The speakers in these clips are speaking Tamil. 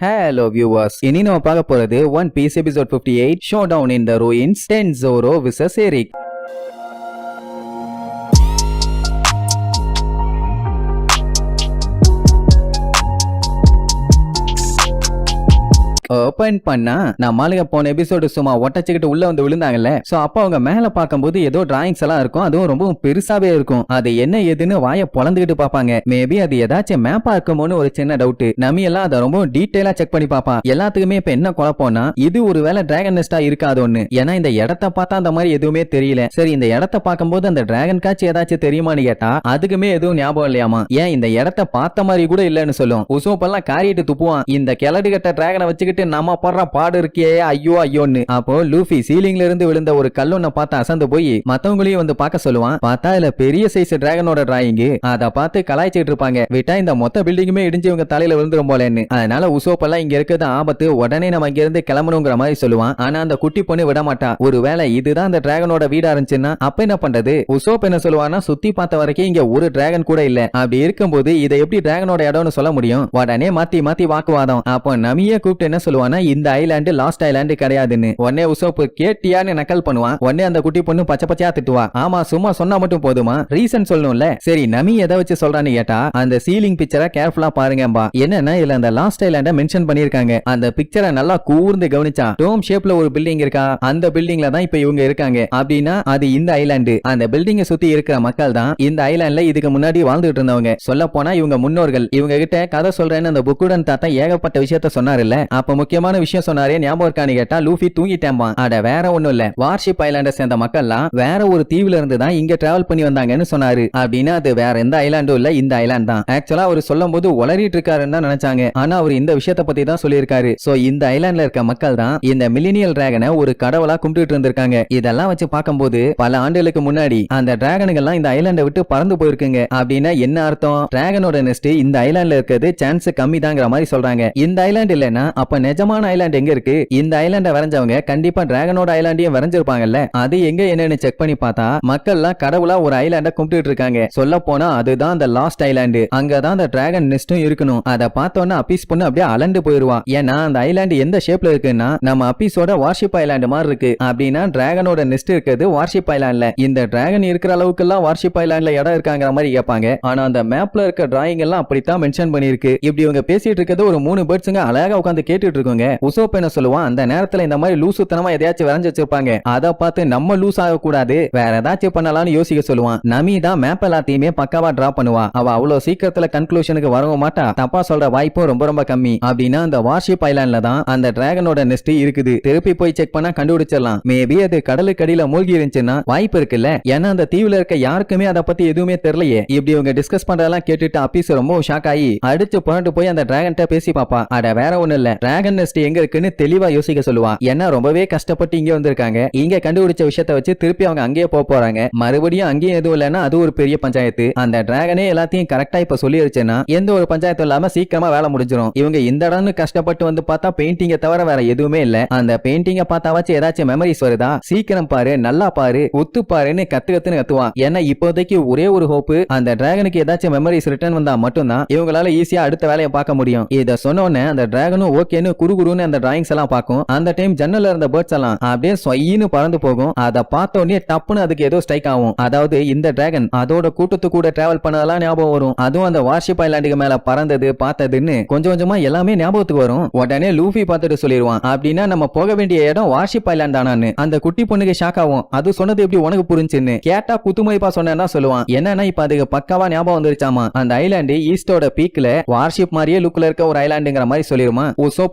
ஹலோ வியூவர்ஸ் இனி நம்ம பார்க்க போறது One Piece episode 58 eight showdown in the ruins ten Zoro versus Eric open பண்ணா நான் மாளிகை போன எபிசோடு சும்மா ஒட்டச்சுக்கிட்டு உள்ள வந்து விழுந்தாங்கல்ல? சோ அப்ப அவங்க மேல பார்க்கும்போது ஏதோ டிராயிங்ஸ் எல்லாம் இருக்கும் அதுவும் ரொம்ப பெருசாவே இருக்கும். அது என்ன ஏதுன்னு வாயை பொழந்துகிட்டு பாப்பாங்க மேபி அது ஏதாச்சும் மேப்பா இருக்குமோன்னு ஒரு சின்ன டவுட் நமி எல்லாம் அதை ரொம்ப டீட்டெயிலா செக் பண்ணி பாப்பான் எல்லாத்துக்குமே இப்ப என்ன குழப்பம்னா இது ஒரு வேலை டிராகன் நெஸ்டா இருக்காது ஒண்ணு ஏன்னா இந்த இடத்த பார்த்தா அந்த மாதிரி எதுவுமே தெரியல. சரி இந்த இடத்த பார்க்கும்போது அந்த டிராகன் காட்சி ஏதாச்சும் தெரியுமான்னு கேட்டா அதுக்குமே எதுவும் ஞாபகம் இல்லையாமா? ஏன் இந்த இடத்த பார்த்த மாதிரி கூட இல்லைன்னு சொல்லும். உசோப்பெல்லாம் காரிட்டு துப்புவான். இந்த கிளடு கட்ட டிராகனை வச்சுக்கிட்டு நம்ம படுற பாடு இருக்கே ஐயோ ஐயோன்னு. அப்போ லூஃபி சீலிங்ல இருந்து விழுந்த ஒரு கல்லுன்ன பார்த்து அசந்து போய் மத்தவங்களையும் வந்து பார்க்க சொல்லுவான். பார்த்தா இதுல பெரிய சைஸ் டிராகனோட டிராயிங் அத பார்த்து கலாய்ச்சிட்டு இருப்பாங்க. விட்டா இந்த மொத்த பில்டிங்குமே இடிஞ்சு இவங்க தலையில விழுந்துரும் போலன்னு. அதனால உசோப்பெல்லாம் இங்க இருக்கிறது ஆபத்து உடனே நம்ம இங்க இருந்து கிளம்பணுங்கிற மாதிரி சொல்லுவான். ஆனா அந்த குட்டி பொண்ணு விட மாட்டா. ஒருவேளை இதுதான் அந்த டிராகனோட வீடா இருந்துச்சுன்னா அப்ப என்ன பண்றது? உசோப் என்ன சொல்லுவான்னா சுத்தி பார்த்த வரைக்கும் இங்க ஒரு டிராகன் கூட இல்ல. அப்படி இருக்கும்போது இதை எப்படி டிராகனோட இடம்னு சொல்ல முடியும்? உடனே மாத்தி மாத்தி வாக்குவாதம். அப்போ நமியே கூப்பிட்டு என்ன சொல்லுவானா இந்த ஐலாண்டு லாஸ்ட் ஐலாண்டு கிடையாதுன்னு. உடனே உசோப்பு கேட்டியான்னு நக்கல் பண்ணுவான். உடனே அந்த குட்டி பொண்ணு பச்சை பச்சையா திட்டுவா. ஆமா சும்மா சொன்னா மட்டும் போதுமா? ரீசன் சொல்லணும்ல. சரி நமி எதை வச்சு சொல்றான்னு கேட்டா அந்த சீலிங் பிக்சரை கேர்ஃபுல்லா பாருங்கம்பா. என்னன்னா இதுல அந்த லாஸ்ட் ஐலாண்ட மென்ஷன் பண்ணிருக்காங்க அந்த பிக்சரை நல்லா கூர்ந்து கவனிச்சா டோம் ஷேப்ல ஒரு பில்டிங் இருக்கா? அந்த பில்டிங்ல தான் இப்ப இவங்க இருக்காங்க. அப்படின்னா அது இந்த ஐலாண்டு அந்த பில்டிங்கை சுத்தி இருக்கிற மக்கள் தான் இந்த ஐலாண்ட்ல இதுக்கு முன்னாடி வாழ்ந்துட்டு இருந்தவங்க. சொல்ல போனா இவங்க முன்னோர்கள். இவங்க கிட்ட கதை சொல்றேன்னு அந்த புக்குடன் தாத்தா ஏகப்பட்ட விஷயத்த சொன்னாருல்ல. அப்ப முக்கியமான விஷயம் சொன்னாரே ஞாபகம் இருக்கான்னு கேட்டா? லூஃபி தூங்கிட்டேம்பான் அட வேற ஒண்ணும் இல்ல. வார்ஷிப் ஐலாண்டை சேர்ந்த மக்கள்லாம் வேற ஒரு தீவுல இருந்து தான் இங்க டிராவல் பண்ணி வந்தாங்கன்னு சொன்னாரு. அப்படின்னா அது வேற எந்த ஐலாண்டும் இல்ல இந்த ஐலாண்ட் தான். ஆக்சுவலா அவர் சொல்லும் போது உளறிட்டு இருக்காருன்னு தான் நினைச்சாங்க. ஆனா அவர் இந்த விஷயத்த பத்தி தான் சொல்லியிருக்காரு. சோ இந்த ஐலாண்ட்ல இருக்க மக்கள் தான் இந்த மில்லினியல் டிராகனை ஒரு கடவுளா கும்பிட்டு இருந்திருக்காங்க. இதெல்லாம் வச்சு பார்க்கும்போது பல ஆண்டுகளுக்கு முன்னாடி அந்த டிராகனுங்கெல்லாம் இந்த ஐலாண்டை விட்டு பறந்து போயிருக்குங்க. அப்படின்னா என்ன அர்த்தம்? டிராகனோட நெஸ்ட் இந்த ஐலாண்ட்ல இருக்கிறது சான்ஸ் கம்மி தாங்கிற மாதிரி சொல்றாங்க. இந்த ஐலாண்ட் இல்லைன்னா அப்ப நிஜமான ஐலாண்ட் எங்க இருக்கு? இந்த ஐலாண்டை வரைஞ்சவங்க கண்டிப்பா டிராகனோட ஐலாண்டையும் வரைஞ்சிருப்பாங்கல்ல? அது எங்க என்னன்னு செக் பண்ணி பார்த்தா மக்கள்லாம் கடவுளா ஒரு ஐலாண்டை கும்பிட்டு இருக்காங்க. சொல்ல போனா அதுதான் அந்த லாஸ்ட் ஐலாண்டு அங்கதான் அந்த டிராகன் நெஸ்டும் இருக்கணும். அதை பார்த்தோன்னா அப்பீஸ் பொண்ணு அப்படியே அலண்டு போயிருவா. ஏன்னா அந்த ஐலாண்டு எந்த ஷேப்ல இருக்குன்னா நம்ம அப்பீஸோட வார்ஷிப் ஐலாண்டு மாதிரி இருக்கு. அப்படின்னா டிராகனோட நெஸ்ட் இருக்கிறது வார்ஷிப் ஐலாண்ட்ல இந்த டிராகன் இருக்கிற அளவுக்கு எல்லாம் வார்ஷிப் ஐலாண்ட்ல இடம் இருக்காங்கிற மாதிரி கேட்பாங்க. ஆனா அந்த மேப்ல இருக்க டிராயிங் எல்லாம் அப்படித்தான் மென்ஷன் பண்ணிருக்கு இப்படி இவங்க பேசிட்டு இருக்கிறது ஒரு மூணு பேர்ட்ஸுங்க அழகா உட்காந்து கேட்டுட்டு இருக்குங்க உசோப் என்ன சொல்லுவான்? அந்த நேரத்துல இந்த மாதிரி லூசுத்தனமா எதையாச்சும் வரைஞ்சு வச்சிருப்பாங்க. அதை பார்த்து நம்ம லூஸ் ஆக கூடாது வேற ஏதாச்சும் பண்ணலாம்னு யோசிக்க சொல்லுவான். நமி தான் மேப் எல்லாத்தையுமே பக்காவா டிரா பண்ணுவா. அவ அவ்வளவு சீக்கிரத்துல கன்க்ளூஷனுக்கு வரவும் மாட்டா. தப்பா சொல்ற வாய்ப்பும் ரொம்ப ரொம்ப கம்மி. அப்படின்னா அந்த வார்ஷிப் ஐலாண்ட்ல தான் அந்த டிராகனோட நெஸ்ட் இருக்குது. திருப்பி போய் செக் பண்ணா கண்டுபிடிச்சிடலாம். மேபி அது கடலுக்கு அடியில மூழ்கி இருந்துச்சுன்னா வாய்ப்பு இருக்குல்ல? ஏன்னா அந்த தீவுல இருக்க யாருக்குமே அதை பத்தி எதுவுமே தெரியலையே. இப்படி இவங்க டிஸ்கஸ் பண்றதெல்லாம் கேட்டுட்டு அப்பீஸ் ரொம்ப ஷாக் ஆகி அடிச்சு புரண்டு போய் அந்த டிராகன்ட்ட பேசி பாப்பா அட வேற ஒண்ணு இல்ல. டிராகன் நெஸ்ட் எங்க இருக்குன்னு தெளிவா யோசிக்க சொல்லுவான். ஏன்னா ரொம்பவே கஷ்டப்பட்டு இங்க வந்திருக்காங்க. இங்க கண்டுபிடிச்ச விஷயத்த வச்சு திருப்பி அவங்க அங்கேயே போக போறாங்க. மறுபடியும் அங்கேயும் எதுவும் இல்லைன்னா அது ஒரு பெரிய பஞ்சாயத்து. அந்த டிராகனே எல்லாத்தையும் கரெக்டா இப்ப சொல்லிருச்சுன்னா எந்த ஒரு பஞ்சாயத்தும் இல்லாம சீக்கிரமா வேலை முடிஞ்சிடும் இவங்க இந்த இடம்னு கஷ்டப்பட்டு வந்து பார்த்தா பெயிண்டிங்க தவிர வேற எதுவுமே இல்ல. அந்த பெயிண்டிங்க பார்த்தாவாச்சும் ஏதாச்சும் மெமரிஸ் வருதா? சீக்கிரம் பாரு நல்லா பாரு ஒத்து பாருன்னு கத்து கத்துன்னு கத்துவான். ஏன்னா இப்போதைக்கு ஒரே ஒரு ஹோப்பு அந்த டிராகனுக்கு ஏதாச்சும் மெமரிஸ் ரிட்டர்ன் வந்தா மட்டும்தான் இவங்களால ஈஸியா அடுத்த வேலையை பார்க்க முடியும். இதை சொன்ன உடனே அந்த டிராகனும் ஓகேன்னு குறுகுறுன்னு அந்த டிராயிங்ஸ் எல்லாம் பார்க்கும். அந்த டைம் ஜன்னல்ல இருந்த பேர்ட்ஸ் எல்லாம் அப்படியே சொயின்னு பறந்து போகும். அதை பார்த்த உடனே டப்புன்னு அதுக்கு ஏதோ ஸ்ட்ரைக் ஆகும். அதாவது இந்த டிராகன் அதோட கூட்டத்து கூட டிராவல் பண்ணதெல்லாம் ஞாபகம் வரும். அதுவும் அந்த வார்ஷிப் ஐலாண்டுக்கு மேல பறந்தது பார்த்ததுன்னு கொஞ்சம் கொஞ்சமா எல்லாமே ஞாபகத்துக்கு வரும். உடனே லூஃபி பார்த்துட்டு சொல்லிடுவான் அப்படின்னா நம்ம போக வேண்டிய இடம் வார்ஷிப் ஐலாண்ட் தானான்னு. அந்த குட்டி பொண்ணுக்கு ஷாக் ஆகும். அது சொன்னது எப்படி உனக்கு புரிஞ்சுன்னு? கேட்டா குத்துமதிப்பா சொன்னா சொல்லுவான். என்னன்னா இப்ப அதுக்கு பக்காவா ஞாபகம் வந்துருச்சாமா? அந்த ஐலாண்டு ஈஸ்டோட பீக்ல வார்ஷிப் மாதிரியே லுக்ல இருக்க ஒரு ஐலாண்டுங்கிற மாதிரி சொல்லிருமா?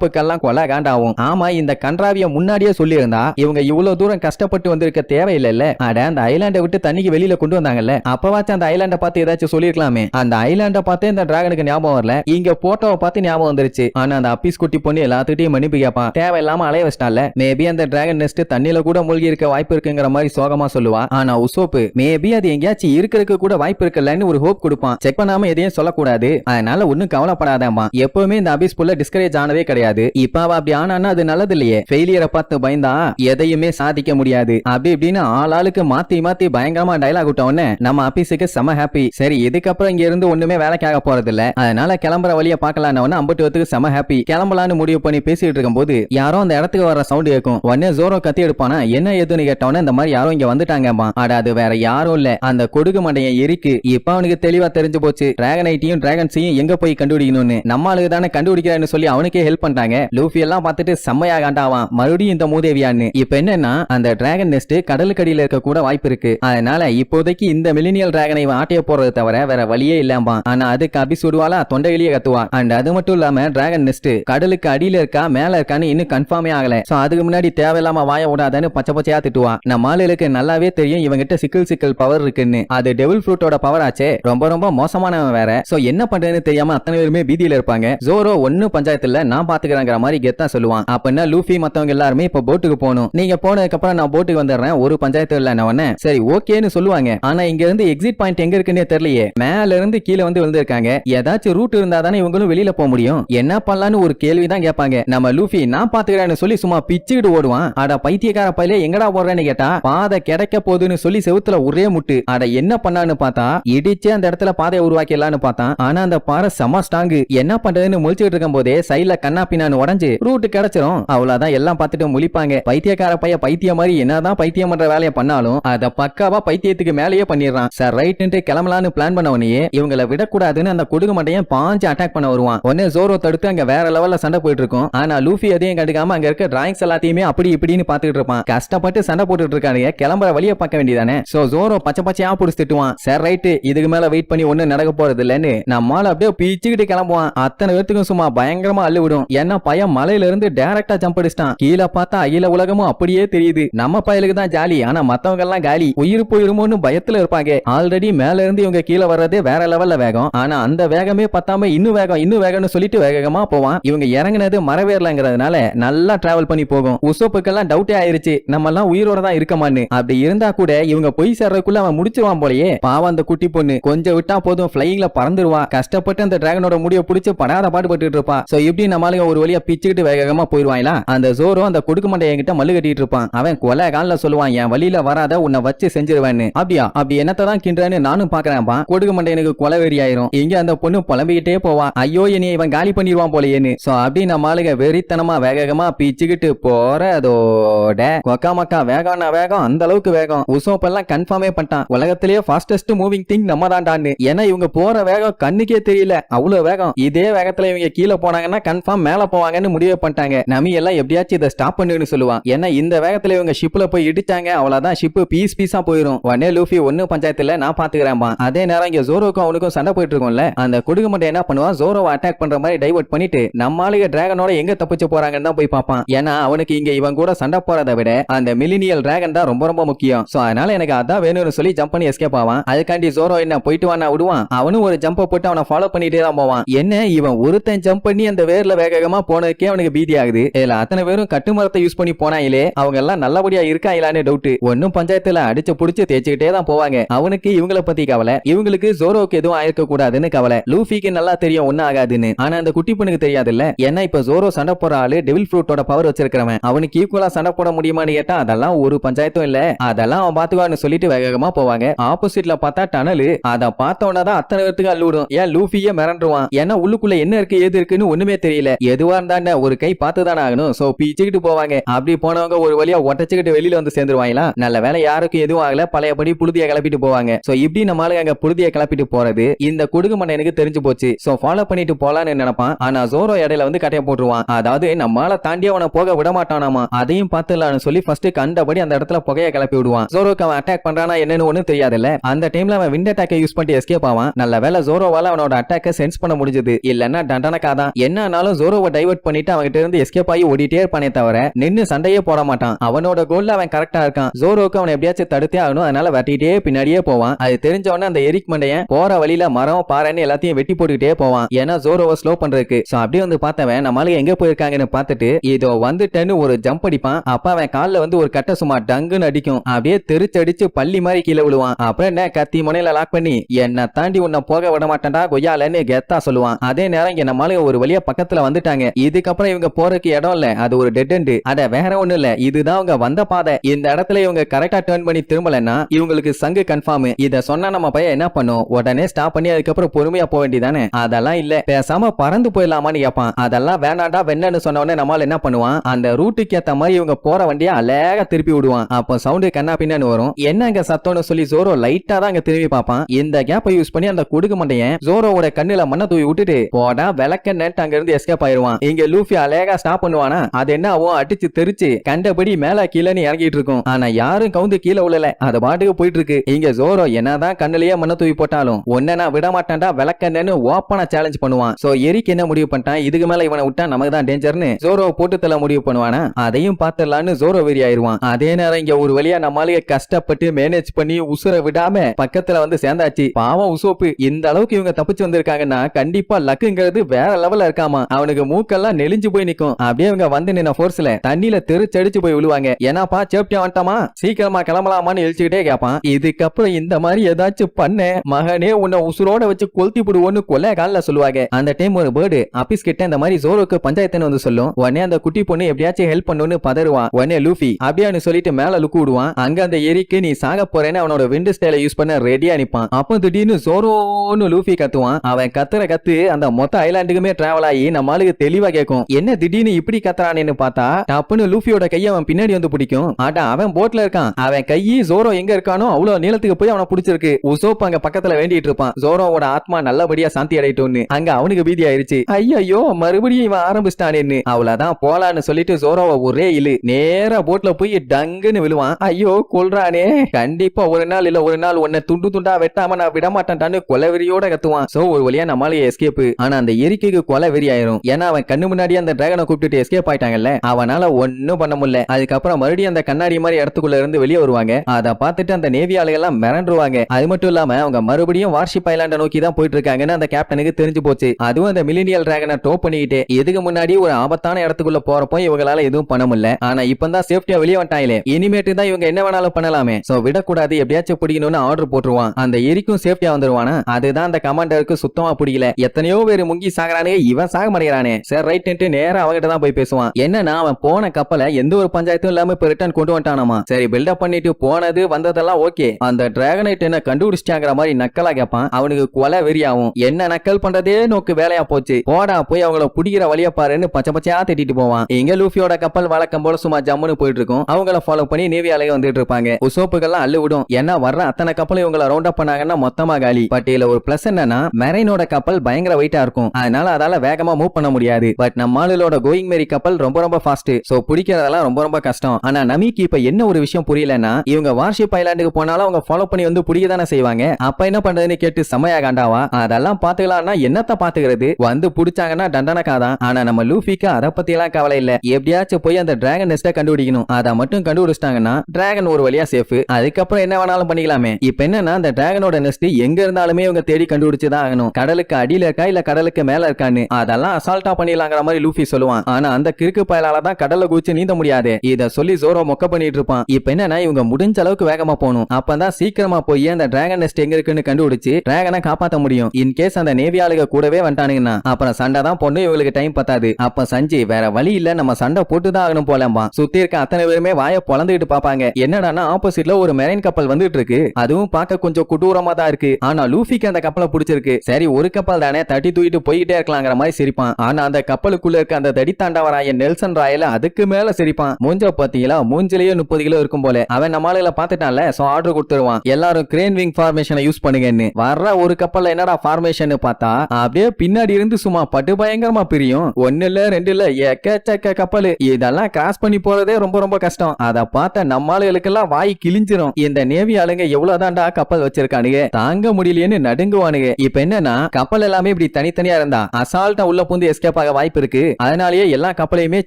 உசோப்புக்கெல்லாம் கொலை காண்டாவும். ஆமா இந்த கன்றாவிய முன்னாடியே சொல்லியிருந்தா இவங்க இவ்வளவு தூரம் கஷ்டப்பட்டு வந்திருக்க தேவையில்லைல்ல. அட அந்த ஐலாண்டை விட்டு தண்ணிக்கு வெளியில கொண்டு வந்தாங்கல்ல. அப்பவாச்சும் அந்த ஐலாண்டை பார்த்து ஏதாச்சும் சொல்லிருக்கலாமே அந்த ஐலாண்டை பார்த்து இந்த டிராகனுக்கு ஞாபகம் வரல. இங்க போட்டோவை பார்த்து ஞாபகம் வந்துருச்சு. ஆனா அந்த அப்பீஸ் குட்டி பொண்ணு எல்லாத்துக்கிட்டையும் மன்னிப்பு கேட்பான் தேவையில்லாம அலைய வச்சிட்டால மேபி அந்த டிராகன் நெஸ்ட் தண்ணியில கூட மூழ்கி இருக்க வாய்ப்பு இருக்குங்கிற மாதிரி சோகமா சொல்லுவா. ஆனா உசோப்பு மேபி அது எங்கேயாச்சும் இருக்கிறதுக்கு கூட வாய்ப்பு இருக்கலன்னு ஒரு ஹோப் கொடுப்பான். செக் பண்ணாம எதையும் சொல்லக்கூடாது. அதனால ஒன்னும் கவலைப்படாதம்மா. எப்பவுமே இந்த அபிஸ் புள்ள டிஸ்கரேஜ் ஆனதே கிடையாது. முடியாது. இப்ப அவ அப்படி ஆனான்னா அது நல்லது இல்லையே ஃபெயிலியரை பார்த்து பயந்தா எதையுமே சாதிக்க முடியாது. அப்படி இப்படின்னு ஆளாளுக்கு மாத்தி மாத்தி பயங்கரமா டைலாக் விட்ட உடனே நம்ம ஆபீஸுக்கு செம ஹாப்பி சரி இதுக்கப்புறம் இங்க இருந்து ஒண்ணுமே வேலைக்காக போறது இல்ல அதனால கிளம்புற வழிய பாக்கலான்னு உடனே அம்பட்டுவத்துக்கு செம ஹாப்பி கிளம்பலான்னு முடிவு பண்ணி பேசிட்டு இருக்கும்போது யாரோ அந்த இடத்துக்கு வர சவுண்ட் கேட்கும் உடனே ஜோரோ கத்தி எடுப்பானா என்ன ஏதுன்னு? கேட்டவனே இந்த மாதிரி யாரோ இங்க வந்துட்டாங்கம்மா. அட அது வேற யாரும் இல்ல. அந்த கொடுகு மண்டைய எரிக்கு. இப்ப அவனுக்கு தெளிவா தெரிஞ்சு போச்சு. டிராகனைட்டையும் டிராகன்ஸையும் எங்க போய் கண்டுபிடிக்கணும்னு? நம்ம ஆளுக்கு தானே கண்டுபிடிக்கிறான்னு சொல்லி அவனுக்கே ஹெல்ப் பண்றாங்க. லூஃபி எல்லாம் பார்த்துட்டு செம்மையா காண்டாவான். மறுபடியும் இந்த மூதேவியான்னு. இப்ப என்னன்னா அந்த டிராகன் நெஸ்ட் கடலுக்கடியில இருக்க கூட வாய்ப்பு இருக்கு. அதனால இப்போதைக்கு இந்த மிலினியல் டிராகனை இவன் ஆட்டைய போறது தவிர வேற வழியே இல்லாமா ஆனா அதுக்கு அபி தொண்டை தொண்டையிலேயே கத்துவான் அண்ட் அது மட்டும் இல்லாம டிராகன் நெஸ்ட் கடலுக்கு அடியில இருக்கா மேல இருக்கான்னு இன்னும் கன்ஃபார்மே ஆகல. சோ அதுக்கு முன்னாடி தேவையில்லாம வாய விடாதன்னு பச்சை பச்சையா திட்டுவா. நம்ம ஆளுகளுக்கு நல்லாவே தெரியும் இவங்கிட்ட சிக்கல் சிக்கல் பவர் இருக்குன்னு. அது டெவில் ஃப்ரூட்டோட பவர் ஆச்சே. ரொம்ப ரொம்ப மோசமானவன் வேற. சோ என்ன பண்றதுன்னு தெரியாம அத்தனை பேருமே பீதியில இருப்பாங்க. ஜோரோ ஒன்னு பஞ்சாயத்துல நான் பாத்துக்கிறேங்கிற மாதிரி கெத்தா சொல்லுவான். அப்படின்னா லூஃபி மத்தவங்க எல்லாருமே இப்ப போட்டுக்கு போகணும். நீங்க போனதுக்கு அப்புறம் நான் போட்டுக்கு வந்துடுறேன். ஒரு பஞ்சாயத்து இல்ல உடனே சரி ஓகேன்னு சொல்லுவாங்க. ஆனா இங்க இருந்து எக்ஸிட் பாயிண்ட் எங்க இருக்குன்னே தெரியலையே. மேல இருந்து கீழே வந்து விழுந்திருக்காங்க. ஏதாச்சும் ரூட் இருந்தா தானே இவங்களும் வெளியில போக முடியும். என்ன பண்ணலாம்னு ஒரு கேள்வி தான் கேட்பாங்க. நம்ம லூஃபி நான் பாத்துக்கிறேன்னு சொல்லி சும்மா பிச்சுக்கிட்டு ஓடுவான். அட பைத்தியக்கார பையில எங்கடா போடுறேன்னு கேட்டா பாதை கிடைக்க போகுதுன்னு சொல்லி செவுத்துல ஒரே முட்டு. அட என்ன பண்ணான்னு பார்த்தா இடிச்சு அந்த இடத்துல பாதையை உருவாக்கிடலாம்னு பார்த்தான். ஆனா அந்த பாறை செம ஸ்ட்ராங்கு என்ன பண்றதுன்னு முழிச்சுட்டு இருக்கும் போதே சைட்ல கண்ணா பின்னான்னு உடஞ்சு ரூட் கிடைச்சிரும். அவ்வளவுதான். எல்லாம் பார்த்துட்டு முழிப்பாங்க. பைத்தியக்கார பைய பைத்திய மாதிரி என்னதான் பைத்தியம் பண்ற வேலையை பண்ணாலும் அத பக்காவா பைத்தியத்துக்கு மேலேயே பண்ணிடுறான். சார் ரைட்டு கிளம்பலான்னு பிளான் பண்ண பண்ணவனையே இவங்களை விடக்கூடாதுன்னு அந்த குடுகு மண்டையன் பாஞ்சு அட்டாக் பண்ண வருவான். உடனே ஜோரோ தடுத்து அங்க வேற லெவல்ல சண்டை போயிட்டு இருக்கும். ஆனா லூஃபி அதையும் கண்டுக்காம அங்க இருக்க டிராயிங்ஸ் எல்லாத்தையுமே அப்படி இப்படின்னு பாத்துட்டு இருப்பான். கஷ்டப்பட்டு சண்டை போட்டுட்டு இருக்கானுங்க. கிளம்புற வழியை பார்க்க வேண்டியதானே? சோ ஜோரோ பச்சை பச்சையா புடிச்சு திட்டுவான். சார் ரைட்டு இதுக்கு மேல வெயிட் பண்ணி ஒண்ணு நடக்க போறது இல்லன்னு நம்மால அப்படியே பிச்சுக்கிட்டு கிளம்புவான். அத்தனை பேர்த்துக்கும் சும்மா பயங்கரமா அள்ளு விடும் ஏன்னா பையன் மலையில இருந்து டைரக்டா ஜம்ப் அடிச்சிட்டான். கீழே பார்த்தா அகில உலகமும் அப்படியே தெரியுது. நம்ம பயலுக்கு தான் ஜாலி. ஆனா மத்தவங்க எல்லாம் காலி. உயிர் போயிருமோன்னு பயத்துல இருப்பாங்க. ஆல்ரெடி மேல இருந்து இவங்க கீழே வர்றதே வேற லெவல்ல வேகம். ஆனா அந்த வேகமே பத்தாம இன்னும் வேகம் இன்னும் வேகம்னு சொல்லிட்டு வேகமா போவான். இவங்க இறங்குனது மரவேர்லங்கிறதுனால நல்லா டிராவல் பண்ணி போகும். உசோப்புக்கெல்லாம் டவுட்டே ஆயிருச்சு. நம்ம எல்லாம் உயிரோட தான் இருக்கமான்னு. அப்படி இருந்தா கூட இவங்க போய் சேர்றதுக்குள்ள அவன் முடிச்சிருவான் போலயே. பாவம் அந்த குட்டி பொண்ணு. கொஞ்சம் விட்டா போதும் பிளைங்ல பறந்துருவான் கஷ்டப்பட்டு அந்த டிராகனோட முடிய பிடிச்சு படாத பாடுபட்டு இருப்பான் சோ இப்படி நம்மளுங்க ஒரு வழியா பிச்சுக்கிட்டு வேகமா போயிருவாங்களா அந்த ஜோரோ அந்த கொடுக்கு மண்டை என்கிட்ட மல்லு கட்டிட்டு இருப்பான். அவன் கொலை காலில் சொல்லுவான் என் வழியில வராத உன்னை வச்சு செஞ்சிருவேன்னு. அப்படியா? அப்படி என்னத்தான் கிண்டுறேன்னு நானும் பாக்குறேன்ப்பா. கொடுக்கு மண்டை எனக்கு கொலை வெறி ஆயிரும். இங்க அந்த பொண்ணு புலம்பிக்கிட்டே போவா. ஐயோ என்னைய இவன் காலி பண்ணிடுவான் போலயேன்னு. சோ அப்படி நம்ம ஆளுங்க வெறித்தனமா வேகமா பிச்சுக்கிட்டு போறதோட கொக்கா மக்கா வேகம்னா வேகம் அந்த அளவுக்கு வேகம். உசோப் எல்லாம் கன்ஃபார்மே பண்ணிட்டான். உலகத்திலேயே ஃபாஸ்டஸ்ட் மூவிங் திங் நம்ம தான்டான்னு ஏன்னா இவங்க போற வேகம் கண்ணுக்கே தெரியல. அவ்வளவு வேகம். இதே வேகத்துல இவங்க கீழே போனாங்கன்னா கன்ஃபார்ம் மேல போவாங்கன்னு முடிவு பண்ணிட்டாங்க. நமி எல்லாம் எப்படியாச்சும் இதை ஸ்டாப் பண்ணுன்னு சொல்லுவான். ஏன்னா இந்த வேகத்துல இவங்க ஷிப்ல போய் இடிச்சாங்க அவ்வளவுதான். ஷிப் பீஸ் பீஸா போயிரும். உடனே லூஃபி ஒன்னு பஞ்சாயத்துல நான் பாத்துக்கிறேன் அதே நேரம் இங்க ஜோரோக்கும் அவனுக்கும் சண்டை போயிட்டு இருக்கும்ல. அந்த கொடுக்க மட்டும் என்ன பண்ணுவான்? ஜோரோவை அட்டாக் பண்ற மாதிரி டைவர்ட் பண்ணிட்டு நம்மளுக்கு டிராகனோட எங்க தப்பிச்சு போறாங்கன்னு தான் போய் பார்ப்பான். ஏன்னா அவனுக்கு இங்க இவன் கூட சண்டை போறதை விட அந்த மிலினியல் டிராகன் தான் ரொம்ப ரொம்ப முக்கியம். சோ அதனால எனக்கு அதான் வேணும்னு சொல்லி ஜம்ப் பண்ணி எஸ்கேப் ஆவான். அதுக்காண்டி ஜோரோ என்ன போயிட்டு வானா விடுவான். அவனும் ஒரு ஜம்ப போட்டு அவனை ஃபாலோ பண்ணிட்டே தான் போவான். என்ன இவன் ஒருத்தன் ஜம்ப் பண்ணி அந்த வேர்ல வேகமா போனதுக்கே அவனுக்கு பீதி ஆகுது. இதுல அத்தனை பேரும் கட்டுமரத்தை யூஸ் பண்ணி போனாங்களே அவங்க எல்லாம் நல்லபடியா இருக்காங்களான்னு டவுட் ஒன்னும் பஞ்சாயத்துல அடிச்சு புடிச்சு தேய்ச்சிக்கிட்டே தான் போவாங்க. அவனுக்கு இவங்கள பத்தி கவலை. இவங்களுக்கு ஜோரோக்கு எதுவும் ஆயிருக்க கூடாதுன்னு கவலை. லூஃபிக்கு நல்லா தெரியும் ஒன்னும் ஆகாதுன்னு. ஆனா அந்த குட்டி பொண்ணுக்கு தெரியாதுல்ல? ஏன்னா இப்ப ஜோரோ சண்டை போற ஆளு டெவில் ஃப்ரூட்டோட பவர் வச்சிருக்கிறவன். அவனுக்கு ஈக்குவலா சண்டை போட முடியுமான்னு கேட்டா அதெல்லாம் ஒரு பஞ்சாயத்தும் இல்ல. அதெல்லாம் அவன் பாத்துக்குவான்னு சொல்லிட்டு வேகமா போவாங்க. ஆப்போசிட்ல பார்த்தா டனலு அத பார்த்தோன்னா தான் அத்தனை பேருக்கு அள்ளுவிடும் ஏன் லூஃபியே மிரண்டுருவான். ஏன்னா உள்ளுக்குள்ள என்ன இருக்கு ஏது இருக்குன்னு ஒண்ணுமே தெரியல. எதுவா இருந்தா ஒரு கை பார்த்து தானே ஆகணும். சோ பிச்சுக்கிட்டு போவாங்க. அப்படி போனவங்க ஒரு வழியா ஒட்டச்சுக்கிட்டு வெளியில வந்து சேர்ந்துருவாங்களா? நல்ல வேலை யாருக்கும் எதுவும் ஆகல. பழையபடி புழுதிய கிளப்பிட்டு போவாங்க. சோ இப்படி நம்ம ஆளுங்க அங்க புழுதிய கிளப்பிட்டு போறது இந்த கொடுகு எனக்கு தெரிஞ்சு போச்சு. சோ ஃபாலோ பண்ணிட்டு போலான்னு நினைப்பான். ஆனா ஜோரோ இடையில வந்து கட்டைய போட்டுருவான். அதாவது நம்மால தாண்டி அவனை போக விட மாட்டானாமா? அதையும் பார்த்துலான்னு சொல்லி ஃபர்ஸ்ட் கண்டபடி அந்த இடத்துல புகைய கிளப்பி விடுவான். ஜோரோக்கு அவன் அட்டாக் பண்றானா என்னன்னு ஒன்னும் தெரியாதுல்ல. அந்த டைம்ல அவன் விண்ட் அட்டாக்கை யூஸ் பண்ணி எஸ்கேப் ஆவான். நல்ல வேலை ஜோரோவால அவனோட அட்டாக்கை சென்ஸ் பண்ண முடிஞ்சது. இல்லன்னா டண்டனக்கா தான் என்ன ஆனாலும் ஜோரோவோட டைவர்ட் பண்ணிட்டு அவங்கிட்ட இருந்து எஸ்கேப் ஆகி ஓடிட்டே இருப்பானே தவிர நின்னு சண்டையே போட மாட்டான். அவனோட கோல்ல அவன் கரெக்டா இருக்கான். ஜோரோக்கு அவனை எப்படியாச்சும் தடுத்தே ஆகணும். அதனால வெட்டிட்டே பின்னாடியே போவான். அது தெரிஞ்ச உடனே அந்த எரிக் மண்டையன் போற வழியில மரம் பாறைன்னு எல்லாத்தையும் வெட்டி போட்டுக்கிட்டே போவான். ஏன்னா ஜோரோவை ஸ்லோ பண்றதுக்கு. சோ அப்படியே வந்து பார்த்தவன் நம்மளால எங்க போயிருக்காங்கன்னு பார்த்துட்டு இதோ வந்துட்டேன்னு ஒரு ஜம்ப் அடிப்பான். அப்ப அவன் காலில் வந்து ஒரு கட்டை சும்மா டங்குன்னு அடிக்கும். அப்படியே தெரிச்சடிச்சு பள்ளி மாதிரி கீழே விழுவான். அப்புறம் என்ன கத்தி முனையில லாக் பண்ணி என்ன தாண்டி உன்னை போக விட மாட்டேன்டா கொய்யாலன்னு கெத்தா சொல்லுவான். அதே நேரம் இங்க நம்மளால ஒரு வழியா பக்கத்துல வந்துட்டாங்க. இதுக்கப்புறம் இவங்க போறதுக்கு இடம் இல்ல. அது ஒரு டெட் எண்டு அத வேற ஒண்ணு இல்ல. இதுதான் அவங்க வந்த பாதை. இந்த இடத்துல இவங்க கரெக்டா டர்ன் பண்ணி திரும்பலன்னா இவங்களுக்கு சங்கு கன்ஃபார்ம் இத சொன்னா நம்ம பையன் என்ன பண்ணும்? உடனே ஸ்டாப் பண்ணி அதுக்கப்புறம் பொறுமையா போக வேண்டியதானே அதெல்லாம் இல்ல. பேசாம பறந்து போயிடலாமான்னு கேட்பான் அதெல்லாம் வேணாண்டா வெண்ணன்னு சொன்ன உடனே நம்மால என்ன பண்ணுவான்? அந்த ரூட்டுக்கு ஏத்த மாதிரி இவங்க போற வண்டியை அழகா திருப்பி விடுவான். அப்போ சவுண்டு கண்ணா பின்னான்னு வரும். என்ன அங்க சத்தம்னு சொல்லி ஜோரோ லைட்டா தான் அங்க திரும்பி பார்ப்பான். இந்த கேப்பை யூஸ் பண்ணி அந்த குடுக்கு மண்டையன் ஜோரோவோட கண்ணுல மண்ணை தூவி விட்டுட்டு போடா விளக்க நேட்டு அங்க இருந்து எஸ்கேப் ஆயிருவான். இங்க லூஃபி அழகா ஸ்டாப் பண்ணுவானா? அது என்ன ஆகும் அடிச்சு தெரிச்சு கண்டபடி மேல கீழன்னு இறங்கிட்டு இருக்கும். ஆனா யாரும் கவுந்து கீழே விழல அது பாட்டுக்கு போயிட்டு இருக்கு இங்க ஜோரோ என்னதான் கண்ணுலயே மண்ணை தூவி போட்டாலும் ஒன்ன நான் விட மாட்டேன்டா விளக்கன்னு ஓப்பனா சேலஞ்ச் பண்ணுவான். சோ எரிக்கு என்ன முடிவு பண்ணிட்டான்? இதுக்கு மேல இவனை விட்டா நமக்கு தான் டேஞ்சர்னு ஜோரோ போட்டு தள்ள முடிவு பண்ணுவானா? அதையும் பாத்துடலான்னு ஜோரோ வெறி ஆயிருவான் அதே நேரம் இங்க ஒரு வழியா நம்மளால கஷ்டப்பட்டு மேனேஜ் பண்ணி உசுர விடாம பக்கத்துல வந்து சேர்ந்தாச்சு. பாவம் உசோப்பு. இந்த அளவுக்கு இவங்க தப்பிச்சு வந்திருக்காங்கன்னா கண்டிப்பா லக்குங்கிறது வேற லெவல்ல இருக்காமா? அவனுக்கு மூக்கெல்லாம் நெளிஞ்சு போய் நிக்கும். அப்படியே இவங்க வந்து நின்ன போர்ஸ்ல தண்ணியில தெரிச்சடிச்சு போய் விழுவாங்க. ஏன்னாப்பா சேப்டியா வந்துட்டாமா சீக்கிரமா கிளம்பலாமான்னு இழிச்சுக்கிட்டே கேட்பான் இதுக்கப்புறம் இந்த மாதிரி ஏதாச்சும் பண்ண. மகனே உன்னை உசுரோட வச்சு கொளுத்தி போடுவோன்னு கொல்ல காலில் சொல்லுவாங்க. அந்த டைம் ஒரு பேர்டு ஆபீஸ் கிட்ட இந்த மாதிரி ஜோரோக்கு பஞ்சாயத்துன்னு வந்து சொல்லும். உடனே அந்த குட்டி பொண்ணு எப்படியாச்சும் ஹெல்ப் பண்ணுன்னு பதறுவான். உடனே லூஃபி அப்படியான்னு சொல்லிட்டு மேல லுக்கு விடுவான். அங்க அந்த எரிக்கு நீ சாக போறேன்னு அவனோட விண்டு ஸ்டைல யூஸ் பண்ண ரெடியா நிப்பான். அப்போ திடீர்னு ஜோரோன்னு லூஃபி கத்துவான். அவன் கத்துற கத்து அந்த மொத்த ஐலாண்டுக்குமே டிராவல் ஆகி நம்மளுக்கு தெளிவு தெளிவா கேட்கும் என்ன திடீர்னு இப்படி கத்துறானேன்னு பார்த்தா டப்புன்னு லூஃபியோட கையை அவன் பின்னாடி வந்து பிடிக்கும். ஆட்டா அவன் போட்ல இருக்கான். அவன் கையி ஜோரோ எங்க இருக்கானோ அவ்வளவு நீளத்துக்கு போய் அவனை பிடிச்சிருக்கு. உசோப் அங்க பக்கத்துல வேண்டிட்டு இருப்பான். ஜோரோவோட ஆத்மா நல்லபடியா சாந்தி அடையட்டும்னு. அங்க அவனுக்கு பீதி ஆயிருச்சு. ஐயோ மறுபடியும் இவன் ஆரம்பிச்சிட்டானேன்னு. அவ்வளவுதான் போலான்னு சொல்லிட்டு ஜோரோவை ஒரே இழு. நேரா போட்ல போய் டங்குன்னு விழுவான். ஐயோ கொல்றானே. கண்டிப்பா ஒரு நாள் இல்ல ஒரு நாள் உன்னை துண்டு துண்டா வெட்டாம நான் விட மாட்டேன்டான்னு கொலவெறியோட கத்துவான். சோ ஒரு வழியா நம்மளால எஸ்கேப் ஆனா அந்த எரிக்கைக்கு கொலை வெறி ஆயிரும். ஏன்னா அவன் கண்ணு முன்னாடி அந்த டிராகனை கூப்பிட்டுட்டு எஸ்கேப் ஆயிட்டாங்கல்ல? அவனால ஒன்னும் பண்ண முடியல. அதுக்கப்புறம் மறுபடியும் அந்த கண்ணாடி மாதிரி இடத்துக்குள்ள இருந்து வெளியே வருவாங்க. அதை பார்த்துட்டு அந்த நேவி ஆளுகள் எல்லாம் மிரண்டுருவாங்க. அது மட்டும் இல்லாம அவங்க மறுபடியும் வார்ஷிப் ஐலாண்ட நோக்கி தான் போயிட்டு இருக்காங்கன்னு அந்த கேப்டனுக்கு தெரிஞ்சு போச்சு. அதுவும் அந்த மிலினியல் டிராகனை டோப் பண்ணிக்கிட்டு எதுக்கு முன்னாடி ஒரு ஆபத்தான இடத்துக்குள்ள போறப்போ இவங்களால எதுவும் பண்ண முடியல. ஆனா இப்பதான் சேஃப்டியா வெளியே வந்துட்டாங்களே. இனிமேட்டு தான் இவங்க என்ன வேணாலும் பண்ணலாமே. சோ விடக்கூடாது. எப்படியாச்சும் பிடிக்கணும்னு ஆர்டர் போட்டுருவான். அந்த எரிக்கும் சேஃப்டியா வந்துருவானா? அதுதான் அந்த கமாண்டருக்கு சுத்தமா பிடிக்கல. எத்தனையோ பேர் முங்கி சாகுறானே இவன் சாக மாட்டேங்கிறானே. சரி ரைட் நேரம் அவகிட்ட தான் போய் பேசுவான். என்னன்னா அவன் போன கப்பலை எந்த ஒரு பஞ்சாயத்தும் இல்லாம இப்ப ரிட்டர்ன் கொண்டு வந்துட்டானாமா? சரி பில்டப் பண்ணிட்டு போனது வந்ததெல்லாம் ஓகே அந்த டிராகனைட் என்ன கண்டுபிடிச்சிட்டாங்கிற மாதிரி நக்கலா கேட்பான் அவனுக்கு கொலை வெறியாகும். என்ன நக்கல் பண்றதே நோக்கு வேலையா போச்சு. போடா போய் அவங்கள பிடிக்கிற வழிய பாருன்னு பச்சை பச்சையா திட்டிட்டு போவான். எங்க லூஃபியோட கப்பல் வழக்கம் போல சும்மா ஜம்முன்னு போயிட்டு இருக்கும் அவங்கள ஃபாலோ பண்ணி நேவி அலைய வந்துட்டு இருப்பாங்க. உசோப்புகள்லாம் அள்ளு விடும். ஏன்னா வர்ற அத்தனை கப்பலும் இவங்கள ரவுண்ட் அப் பண்ணாங்கன்னா மொத்தமா காலி. பட் இதுல ஒரு பிளஸ் என்னன்னா மெரைனோட கப்பல் பயங்கர வெயிட்டா இருக்கும். அதனால அதால வேகமா மூவ் பண்ண முடியாது. பட் நம்ம ஆளுலோட கோயிங் மேரி கப்பல் ரொம்ப ரொம்ப ஃபாஸ்ட் சோ பிடிக்கிறதெல்லாம் ரொம்ப ரொம்ப கஷ்டம். ஆனா நமிக்கு இப்ப என்ன ஒரு விஷயம் புரியலன்னா இவங்க வார்ஷிப் ஐலாண்டுக்கு போனாலும் அவங்க ஃபாலோ பண்ணி வந்து பிடிக்க தானே செய்வாங்க. அப்ப என்ன பண்றதுன்னு கேட்டு செமையா காண்டாவா? அதெல்லாம் பாத்துக்கலாம்னா என்னத்த பாத்துக்கிறது வந்து புடிச்சாங்கன்னா தண்டனக்கா தான். ஆனா நம்ம லூஃபிக்கு அதை பத்தி எல்லாம் கவலை இல்ல. எப்படியாச்சும் போய் அந்த டிராகன் நெஸ்ட கண்டுபிடிக்கணும். அதை மட்டும் கண்டுபிடிச்சிட்டாங்கன்னா டிராகன் ஒரு வழியா சேஃப் அதுக்கப்புறம் என்ன வேணாலும் பண்ணிக்கலாமே. இப்ப என்னன்னா அந்த டிராகனோட நெஸ்ட் எங்க இருந்தாலுமே இவங்க தேடி கண்டுபிடிச்சுதான் ஆகணும். கடலுக்கு அடியில இருக்கா இல்ல கடலுக்கு மேல இருக்கான்னு. அதெல்லாம் அசால்ட்டா பண்ணிடலாங்கிற மாதிரி லூஃபி சொல்லுவான். ஆனா அந்த கிறுக்கு பயலால தான் கடல்ல குதிச்சு நீந்த முடியாது. இத சொல்லி ஜோரோ மொக்க பண்ணிட்டு இருப்பான். இப்ப என்னன்னா இவங்க முடிஞ்ச அளவுக்கு வேகமா போகணும். அப்பதான் சீக்கிரமா போய் அந்த டிராகன் நெஸ்ட் எங்க இருக்குன்னு கண்டுபிடிச்சு டிராகனை காப்பாத்த முடியும். இன் கேஸ் அந்த நேவி ஆளுக கூடவே வந்துட்டானுங்கன்னா அப்புறம் சண்டை தான் பொண்ணு இவங்களுக்கு டைம் பத்தாது. அப்ப சஞ்சி வேற வழி இல்ல நம்ம சண்டை போட்டுதான் ஆகணும் போலம்பா சுத்தி இருக்க அத்தனை பேருமே வாய பொழந்துகிட்டு பாப்பாங்க என்னடானா ஆப்போசிட்ல ஒரு மெரைன் கப்பல் வந்துட்டு இருக்கு. அதுவும் பார்க்க கொஞ்சம் கொடூரமா தான் இருக்கு. ஆனா லூஃபிக்கு அந்த கப்பலை பிடிச்சிருக்கு. சரி ஒரு கப்பல் தானே தட்டி தூக்கிட்டு போயிட்டே இருக்கலாங்கிற மாதிரி சிரிப்பான். ஆனா அந்த கப்பலுக்குள்ள இருக்க அந்த தடித்தாண்டவராய நெல்சன் ராயல அதுக்கு மேல சிரிப்பான். மூஞ்ச பாத்தீங்களா? மூஞ்சிலேயே முப்பது கிலோ இருக்கும் போல. அவன் நம்மளால பாத்துட்டான்ல சோ ஆர்டர் கொடுத்துருவான். எல்லாரும் கிரேன் விங் ஃபார்மேஷனை யூஸ் பண்ணுங்கன்னு. வர்ற ஒரு கப்பல்ல என்னடா ஃபார்மேஷன் பார்த்தா அப்படியே பின்னாடி இருந்து சும்மா பட்டு பயங்கரமா பிரியும். ஒன்னு இல்ல ரெண்டு இல்ல எக்கச்சக்க கப்பல். இதெல்லாம் கிராஸ் பண்ணி போறதே ரொம்ப ரொம்ப கஷ்டம். அத பார்த்த நம்ம ஆளுகளுக்கெல்லாம் வாய் கிழிஞ்சிரும். இந்த நேவி ஆளுங்க எவ்வளவுதான்டா கப்பல் வச்சிருக்கானுங்க. தாங்க முடியலையேன்னு நடுங்குவானுங்க. இப்ப என்னன்னா கப்பல் எல்லாமே இப்படி தனித்தனியா இருந்தா அசால்ட்டா உள்ள பூந்து எஸ்கேப் ஆக வாய்ப்பு இருக்கு. அதனாலேயே எல்லா கப்பலையுமே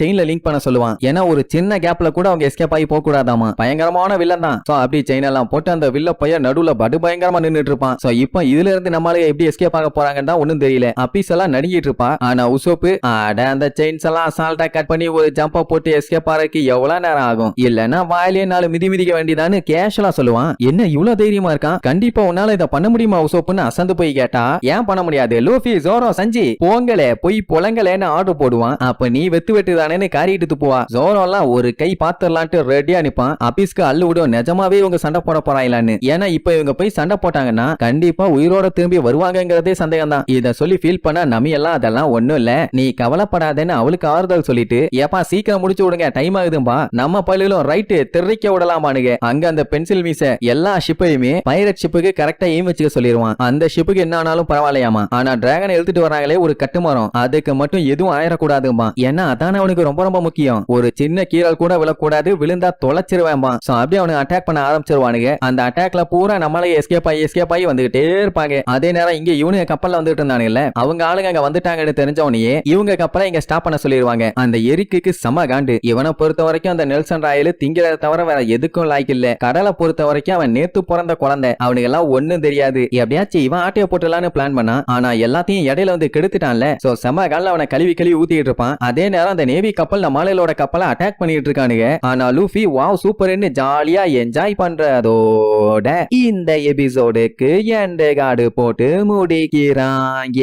செயின்ல லிங்க் பண்ண சொல்லுவான். ஏன்னா ஒரு சின்ன கேப்ல கூட அவங்க எஸ்கேப் ஆகி போக கூடாதாமா பயங்கரமான வில்லன் தான். சோ அப்படி செயின் எல்லாம் போட்டு அந்த வில்ல பையன் நடுவுல படு பயங்கரமா நின்னுட்டு இருப்பான். சோ இப்போ இதுல இருந்து நம்மளால எப்படி எஸ்கேப் ஆக போறாங்கன்னு தான் ஒண்ணும் தெரியல. அப்பீஸ் எல்லாம் நடுங்கிட்டு இருப்பான் ஆனா உசோப்பு அட அந்த செயின்ஸ் எல்லாம் அசால்ட்டா கட் பண்ணி ஒரு ஜம்பா போட்டு எஸ்கேப் ஆறதுக்கு எவ்வளவு நேரம் ஆகும்? இல்லன்னா வாயிலே நாலு மிதி மிதிக்க வேண்டியதான்னு கேஷுவலா சொல்லுவான். என்ன இவ்வளவு தைரியமா இருக்கான்? கண்டிப்பா உன்னால இதை பண்ண முடியுமா உசோப்புன்னு அசந்து போய் கேட்டா? ஏன் பண்ண முடியாது? லூஃபி ஜோரோ சஞ்சி போங்களே போய் புலங்களே. வாங்கலன்னு ஆர்டர் போடுவான். அப்ப நீ வெத்து வெட்டு தானேன்னு காரிட்டு துப்புவா ஜோரோ எல்லாம் ஒரு கை பாத்திரலான்ட்டு ரெடியா நிப்பான். அபிஸ்க்கு அள்ளு விடும் நிஜமாவே இவங்க சண்டை போட போறாங்களான்னு ஏன்னா இப்ப இவங்க போய் சண்டை போட்டாங்கன்னா கண்டிப்பா உயிரோட திரும்பி வருவாங்கங்கிறதே சந்தேகம் தான் இத சொல்லி ஃபீல் பண்ண நம்ம எல்லாம் அதெல்லாம் ஒண்ணும் இல்ல. நீ கவலைப்படாதேன்னு அவளுக்கு ஆறுதல் சொல்லிட்டு ஏப்பா சீக்கிரம் முடிச்சு விடுங்க டைம் ஆகுதும்பா. நம்ம பள்ளியிலும் ரைட்டு திரைக்க விடலாமானுங்க. அங்க அந்த பென்சில் மீச எல்லா ஷிப்பையுமே பைரட் ஷிப்புக்கு கரெக்டா எய்ம் வச்சுக்க சொல்லிடுவான் அந்த ஷிப்புக்கு என்ன ஆனாலும் பரவாயில்லையாமா. ஆனா டிராகனை எழுத்துட்டு வராங்களே ஒரு கட்டுமரம் அதுக்கு மட்டும் எதுவும் ஆயிடக்கூடாதுமா ஏன்னா அதான அவனுக்கு ரொம்ப ரொம்ப முக்கியம். ஒரு சின்ன கீரல் கூட விழக்கூடாது விழுந்தா தொலைச்சிருவேன்பா சோ அப்படியே அவனுக்கு அட்டாக் பண்ண ஆரம்பிச்சிருவானுங்க. அந்த அட்டாக்ல பூரா நம்மளே எஸ்கேப் ஆகி எஸ்கேப் ஆகி வந்துகிட்டே இருப்பாங்க. அதே நேரம் இங்க இவனுங்க கப்பல்ல வந்துட்டு இருந்தானுங்கல்ல. அவங்க ஆளுங்க அங்க வந்துட்டாங்கன்னு தெரிஞ்சவனையே இவங்க கப்பலை இங்க ஸ்டாப் பண்ண சொல்லிடுவாங்க அந்த எரிக்குக்கு சம காண்டு. இவனை பொறுத்த வரைக்கும் அந்த நெல்சன் ராயல் திங்கிறத தவிர வேற எதுக்கும் லாய்க்கு இல்ல. கடலை பொறுத்த வரைக்கும் அவன் நேத்து பிறந்த குழந்தை. அவனுக்கு எல்லாம் ஒண்ணும் தெரியாது. எப்படியாச்சும் இவன் ஆட்டைய போட்டுலான்னு பிளான் பண்ணான். ஆனா எல்லாத்தையும் இடையில வந்து கெடுத்துட்டான்ல. சோ செம கால அவனை கழுவி கழுவி ஊத்திட்டு இருப்பான். அதே நேரம் அந்த நேவி கப்பல் நம்மளோட கப்பலை அட்டாக் பண்ணிட்டு இருக்கானுங்க. ஆனா லூஃபி வாவ் சூப்பர்னு ஜாலியா என்ஜாய் பண்றதோட இந்த எபிசோடுக்கு எண்டு காடு போட்டு முடிக்கிறாங்க.